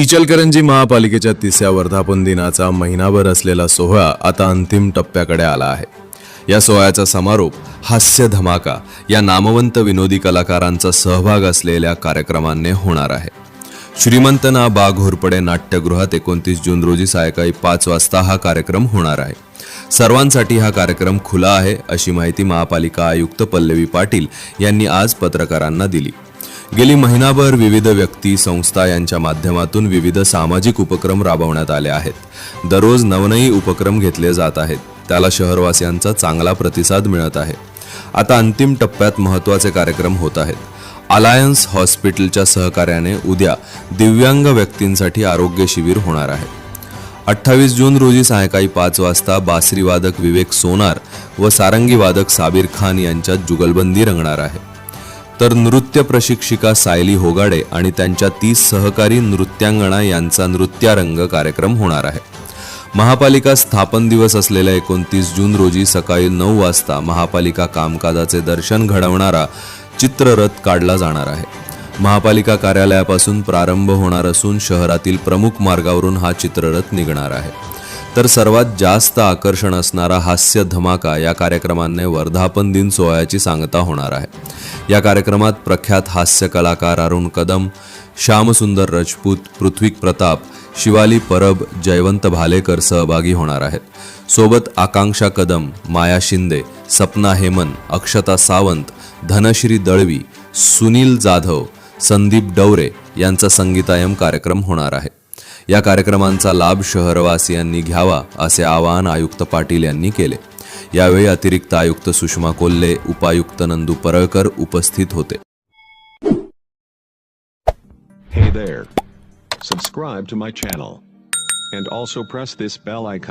इचलकरंजी महापालिकेच्या तिसऱ्या वर्धापन दिनाचा महिनाभर असलेला सोहळा आता अंतिम टप्प्याकडे आला आहे. या सोहळ्याचा समारोप हास्य धमाका या नामवंत विनोदी कलाकारांचा सहभाग असलेल्या कार्यक्रमांनी होणार आहे. श्रीमंत ना बा घोरपडे नाट्यगृहात एकोणतीस जून रोजी सायंकाळी पाच वाजता हा कार्यक्रम होणार आहे. सर्वांसाठी हा कार्यक्रम खुला आहे अशी माहिती महापालिका आयुक्त पल्लवी पाटील यांनी आज पत्रकारांना दिली. गेली महिनाभर विविध व्यक्ती संस्था यांच्या माध्यमातून विविध सामाजिक उपक्रम राबवण्यात आले आहेत. दररोज नवनई उपक्रम घेतले जात आहेत. त्याला शहरवासियांचा चांगला प्रतिसाद मिळत आहे. आता अंतिम टप्प्यात महत्त्वाचे कार्यक्रम होत आहेत. अलायन्स हॉस्पिटलच्या सहकार्याने उद्या दिव्यांग व्यक्तींसाठी आरोग्य शिबिर होणार आहे. अठ्ठावीस जून रोजी सायंकाळी पाच वाजता बासरीवादक विवेक सोनार व सारंगीवादक साबीर खान यांच्यात जुगलबंदी रंगणार आहे. तर नृत्य प्रशिक्षिका सायली होगाडे आणि त्यांच्या तीस सहकारी नृत्यांगणा यांचा नृत्यारंग कार्यक्रम होणार आहे. महापालिका स्थापन दिवस असलेल्या एकोणतीस जून रोजी सकाळी नऊ वाजता महापालिका कामकाजाचे दर्शन घडवणारा चित्ररथ काढला जाणार आहे. महापालिका कार्यालयापासून प्रारंभ होणार असून शहरातील प्रमुख मार्गावरून हा चित्ररथ निघणार आहे. तर सर्वात जास्त आकर्षण असणारा हास्य धमाका या कार्यक्रमाने वर्धापन दिन सोहळ्याची सांगता होणार आहे. या कार्यक्रमात प्रख्यात हास्य कलाकार अरुण कदम श्यामसुंदर राजपूत पृथ्वीक प्रताप शिवाली परब जयवंत भालेकर सहभागी होणार आहेत. सोबत आकांक्षा कदम माया शिंदे सपना हेमन अक्षता सावंत धनश्री दळवी सुनील जाधव संदीप डवरे यांचा संगीतायम कार्यक्रम होणार आहे. या कार्यक्रमांचा लाभ शहरवासियांनी घ्यावा असे आवाहन आयुक्त पाटील यांनी केले यावेळी अतिरिक्त आयुक्त सुषमा कोल्हे उपायुक्त नंदू परळकर उपस्थित होते Hey there. Subscribe to my channel. And also press this bell icon.